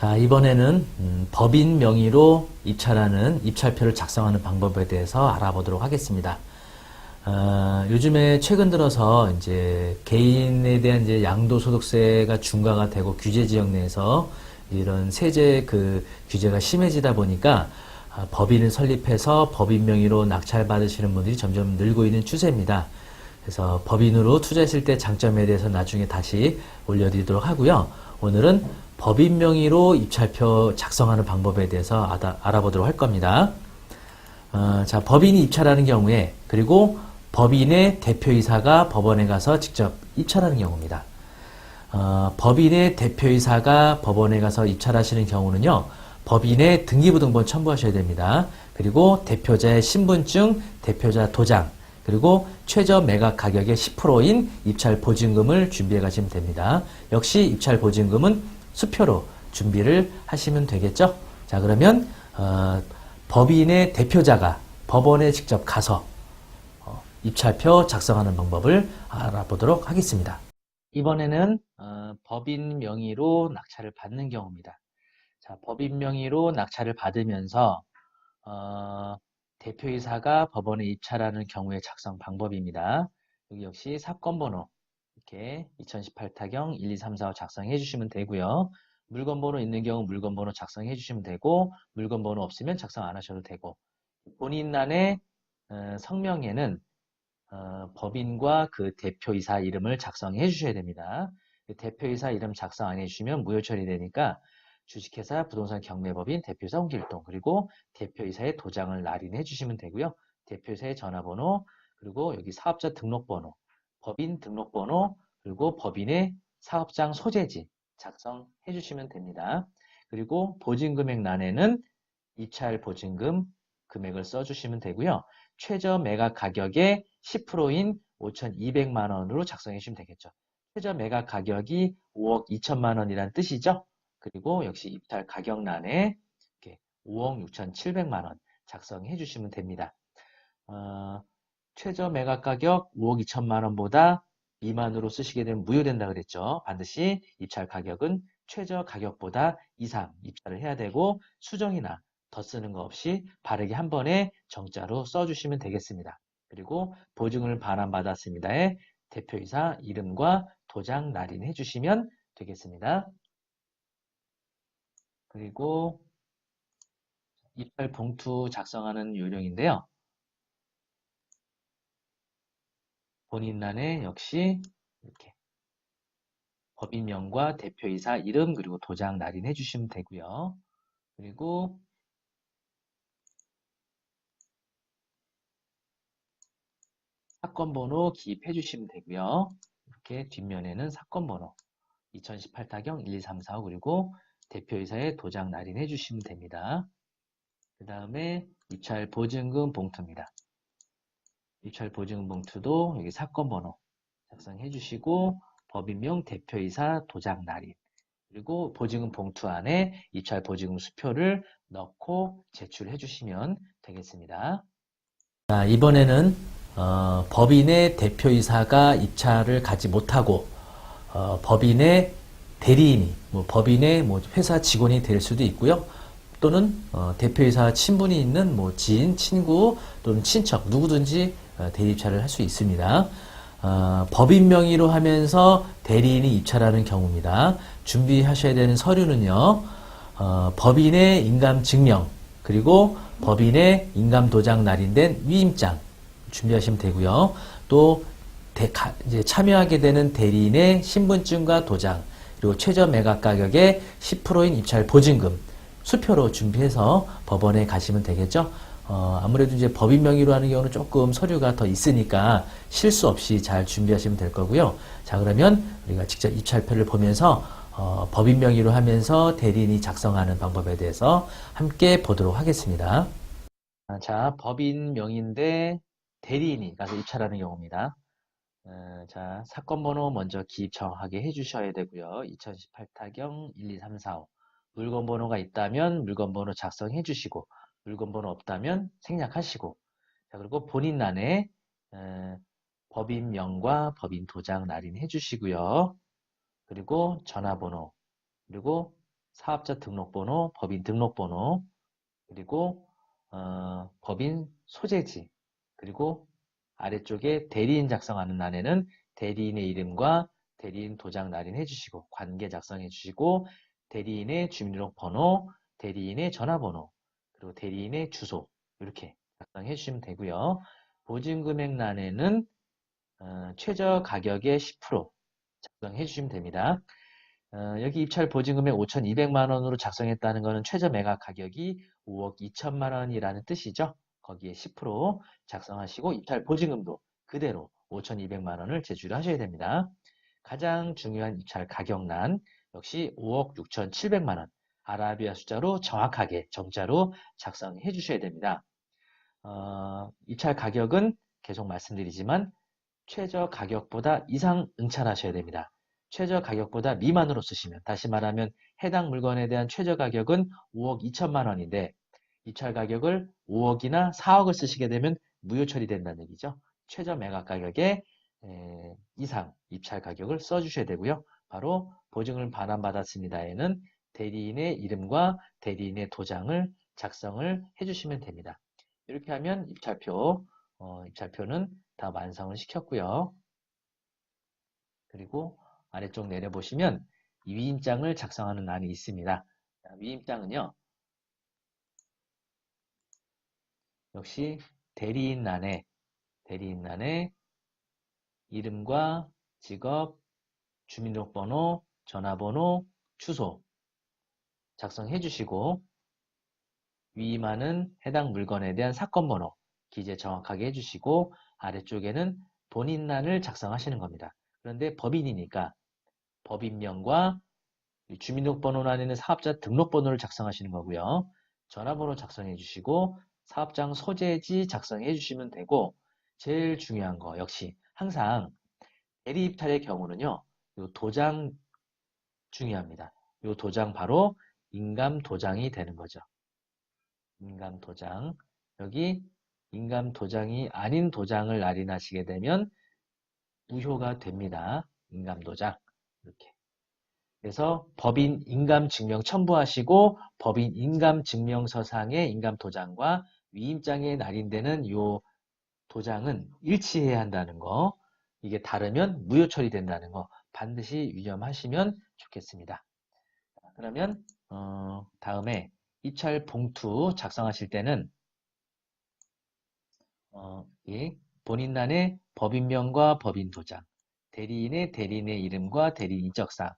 자, 이번에는 음, 법인 명의로 입찰하는 입찰표를 작성하는 방법에 대해서 알아보도록 하겠습니다. 어, 요즘에 최근 들어서 이제 개인에 대한 이제 양도소득세가 중과가 되고 규제 지역 내에서 이런 세제 그 규제가 심해지다 보니까 아, 법인을 설립해서 법인 명의로 낙찰 받으시는 분들이 점점 늘고 있는 추세입니다. 그래서 법인으로 투자했을 때 장점에 대해서 나중에 다시 올려드리도록 하고요. 오늘은 법인 명의로 입찰표 작성하는 방법에 대해서 알아- 알아보도록 할 겁니다. 어, 자, 법인이 입찰하는 경우에 그리고 법인의 대표이사가 법원에 가서 직접 입찰하는 경우입니다. 어, 법인의 대표이사가 법원에 가서 입찰하시는 경우는요, 법인의 등기부등본 첨부하셔야 됩니다. 그리고 대표자의 신분증, 대표자 도장, 그리고 최저 매각 가격의 10%인 입찰 보증금을 준비해 가시면 됩니다. 역시 입찰 보증금은 수표로 준비를 하시면 되겠죠? 자, 그러면, 어, 법인의 대표자가 법원에 직접 가서 어, 입찰표 작성하는 방법을 알아보도록 하겠습니다. 이번에는 어, 법인 명의로 낙찰을 받는 경우입니다. 자, 법인 명의로 낙찰을 받으면서 어, 대표이사가 법원에 입찰하는 경우의 작성 방법입니다. 여기 역시 사건 번호 이렇게 2018 타경 1, 2, 3, 4 작성해 주시면 되고요. 물건 번호 있는 경우 물건 번호 작성해 주시면 되고 물건 번호 없으면 작성 안 하셔도 되고 본인란의 어, 성명에는 어, 법인과 그 대표이사 이름을 작성해 주셔야 됩니다. 그 대표이사 이름 작성 안 해주시면 무효 처리되니까 주식회사 부동산 경매법인 대표이사 홍길동 그리고 대표이사의 도장을 날인해 주시면 되고요. 대표이사의 전화번호 그리고 여기 사업자 등록번호 법인 등록번호 그리고 법인의 사업장 소재지 작성해 주시면 됩니다. 그리고 보증금액란에는 입찰 보증금 금액을 써주시면 되고요. 최저 매각 가격의 10%인 5,200만 원으로 작성해 주시면 되겠죠. 최저 매각 가격이 5억 2천만 원이란 뜻이죠. 그리고 역시 입찰 가격란에 이렇게 5억 6,700만 원 작성해 주시면 됩니다. 어, 최저 매각 가격 5억 2천만 원보다 미만으로 쓰시게 되면 무효된다 그랬죠. 반드시 입찰 가격은 최저 가격보다 이상 입찰을 해야 되고 수정이나 더 쓰는 거 없이 바르게 한 번에 정자로 써주시면 되겠습니다. 그리고 보증을 반환받았습니다의 대표이사 이름과 도장 날인해 주시면 되겠습니다. 그리고 입찰 봉투 작성하는 요령인데요. 본인란에 역시 이렇게 법인명과 대표이사 이름 그리고 도장 날인해 주시면 되고요. 그리고 사건 번호 기입해 주시면 되고요. 이렇게 뒷면에는 사건 번호 2018 타경 1, 2, 3, 4 5 그리고 대표이사의 도장 날인해 주시면 됩니다. 그 다음에 입찰 보증금 봉투입니다. 입찰 보증금 봉투도 여기 사건 번호 작성해 주시고 법인명 대표이사 도장 날인 그리고 보증금 봉투 안에 입찰 보증금 수표를 넣고 제출해 주시면 되겠습니다. 자, 이번에는 어, 법인의 대표이사가 입찰을 가지 못하고 어, 법인의 대리인이 뭐 법인의 뭐 회사 직원이 될 수도 있고요. 또는 어, 대표이사 친분이 있는 뭐 지인, 친구 또는 친척 누구든지 어, 대리 입찰을 할 수 있습니다. 어, 법인 명의로 하면서 대리인이 입찰하는 경우입니다. 준비하셔야 되는 서류는요. 어, 법인의 인감 증명 그리고 법인의 인감 도장 날인된 위임장 준비하시면 되고요. 또 대- 가- 이제 참여하게 되는 대리인의 신분증과 도장 그리고 최저 매각 가격의 10%인 입찰 보증금 수표로 준비해서 법원에 가시면 되겠죠. 어, 아무래도 이제 법인 명의로 하는 경우는 조금 서류가 더 있으니까 실수 없이 잘 준비하시면 될 거고요. 자, 그러면 우리가 직접 입찰표를 보면서 어, 법인 명의로 하면서 대리인이 작성하는 방법에 대해서 함께 보도록 하겠습니다. 아, 자, 법인 명의인데 대리인이 가서 입찰하는 경우입니다. 어, 자, 사건 번호 먼저 기입 정확하게 해주셔야 되고요. 2018 타경 1, 2, 3, 4, 5. 물건 번호가 있다면 물건 번호 작성해 주시고 물건 번호 없다면 생략하시고 자 그리고 본인란에 에, 법인명과 법인 도장 날인해 주시고요. 그리고 전화번호 그리고 사업자 등록번호, 법인 등록번호, 그리고 어, 법인 소재지, 그리고 아래쪽에 대리인 작성하는 란에는 대리인의 이름과 대리인 도장 날인 해 주시고 관계 작성해 주시고 대리인의 주민등록번호, 대리인의 전화번호, 그리고 대리인의 주소 이렇게 작성해 주시면 되고요. 보증금액란에는 어, 최저 가격의 10% 작성해 주시면 됩니다. 어, 여기 입찰 보증금액 5,200만 원으로 작성했다는 것은 최저 매각 가격이 5억 2천만 원이라는 뜻이죠. 거기에 10% 작성하시고 입찰 보증금도 그대로 5,200만 원을 제출을 하셔야 됩니다. 가장 중요한 입찰 가격란 역시 5억 6,700만 원 아라비아 숫자로 정확하게 정자로 작성해 주셔야 됩니다. 어, 입찰 가격은 계속 말씀드리지만 최저 가격보다 이상 응찰하셔야 됩니다. 최저 가격보다 미만으로 쓰시면 다시 말하면 해당 물건에 대한 최저 가격은 5억 2천만 원인데 입찰 가격을 5억이나 4억을 쓰시게 되면 무효 처리된다는 얘기죠. 최저 매각 가격의 에, 이상 입찰 가격을 써주셔야 되고요. 바로 보증을 반환받았습니다에는 대리인의 이름과 대리인의 도장을 작성을 해주시면 됩니다. 이렇게 하면 입찰표, 어, 입찰표는 다 완성을 시켰고요. 그리고 아래쪽 내려보시면 위임장을 작성하는 란이 있습니다. 자, 위임장은요. 역시 대리인란에 대리인란에 이름과 직업, 주민등록번호, 전화번호, 주소 작성해 주시고 위임하는 해당 물건에 대한 사건 번호 기재 정확하게 해주시고 아래쪽에는 본인란을 작성하시는 겁니다. 그런데 법인이니까 법인명과 주민등록번호란에는 사업자 등록번호를 작성하시는 거고요. 전화번호 작성해 주시고 사업장 소재지 작성해 주시면 되고 제일 중요한 거 역시 항상 대리 입찰의 경우는요. 요 도장 중요합니다. 요 도장 바로 인감 도장이 되는 거죠. 인감 도장. 여기 인감 도장이 아닌 도장을 날인하시게 되면 무효가 됩니다. 인감 도장. 이렇게. 그래서 법인 인감 증명 첨부하시고 법인 인감 증명서상의 인감 도장과 위임장에 날인되는 요 도장은 일치해야 한다는 거. 이게 다르면 무효 처리된다는 거 반드시 유념하시면 좋겠습니다. 그러면 어, 다음에 입찰 봉투 작성하실 때는 어, 이 본인란의 법인명과 법인 도장, 대리인의 대리인의 이름과 대리인 인적사항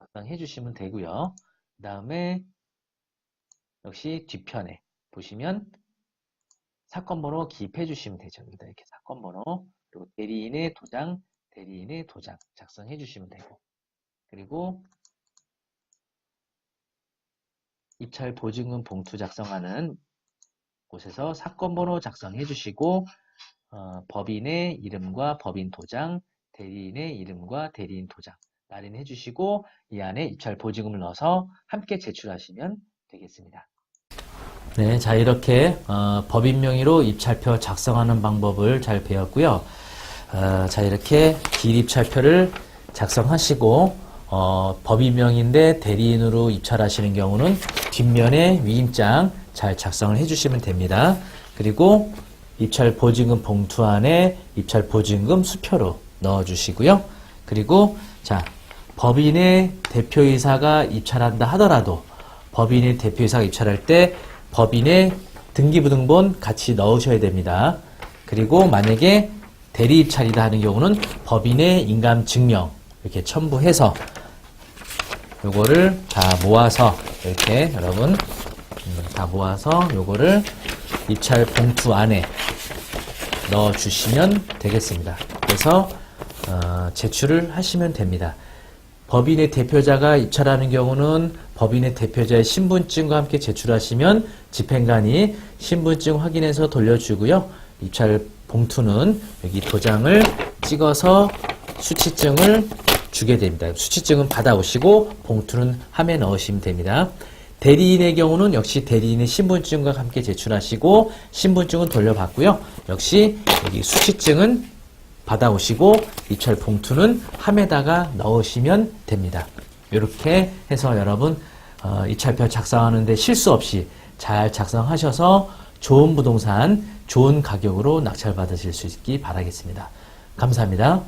작성해 주시면 되고요. 그 다음에 역시 뒤편에 보시면 사건 번호 기입해 주시면 되죠. 이렇게 사건 번호 그리고 대리인의 도장, 대리인의 도장 작성해 주시면 되고 그리고 입찰 보증금 봉투 작성하는 곳에서 사건 번호 작성해 주시고 어, 법인의 이름과 법인 도장, 대리인의 이름과 대리인 도장 날인해 주시고 이 안에 입찰 보증금을 넣어서 함께 제출하시면 되겠습니다. 네, 자 이렇게 어, 법인 명의로 입찰표 작성하는 방법을 잘 배웠고요. 어, 자 이렇게 기입찰표를 작성하시고 어, 법인명인데 대리인으로 입찰하시는 경우는 뒷면에 위임장 잘 작성을 해주시면 됩니다. 그리고 입찰 보증금 봉투 안에 입찰 보증금 수표로 넣어주시고요. 그리고 자 법인의 대표이사가 입찰한다 하더라도 법인의 대표이사가 입찰할 때 법인의 등기부등본 같이 넣으셔야 됩니다. 그리고 만약에 대리 입찰이다 하는 경우는 법인의 인감 증명 이렇게 첨부해서 요거를 다 모아서 이렇게 여러분 음, 다 모아서 요거를 입찰 봉투 안에 넣어 주시면 되겠습니다. 그래서 어, 제출을 하시면 됩니다. 법인의 대표자가 입찰하는 경우는 법인의 대표자의 신분증과 함께 제출하시면 집행관이 신분증 확인해서 돌려주고요. 입찰 봉투는 여기 도장을 찍어서 수치증을 주게 됩니다. 수치증은 받아오시고 봉투는 함에 넣으시면 됩니다. 대리인의 경우는 역시 대리인의 신분증과 함께 제출하시고 신분증은 돌려받고요. 역시 여기 수치증은 받아오시고 입찰 봉투는 함에다가 넣으시면 됩니다. 이렇게 해서 여러분 어, 입찰표 작성하는데 실수 없이 잘 작성하셔서 좋은 부동산, 좋은 가격으로 낙찰받으실 수 있기 바라겠습니다. 감사합니다.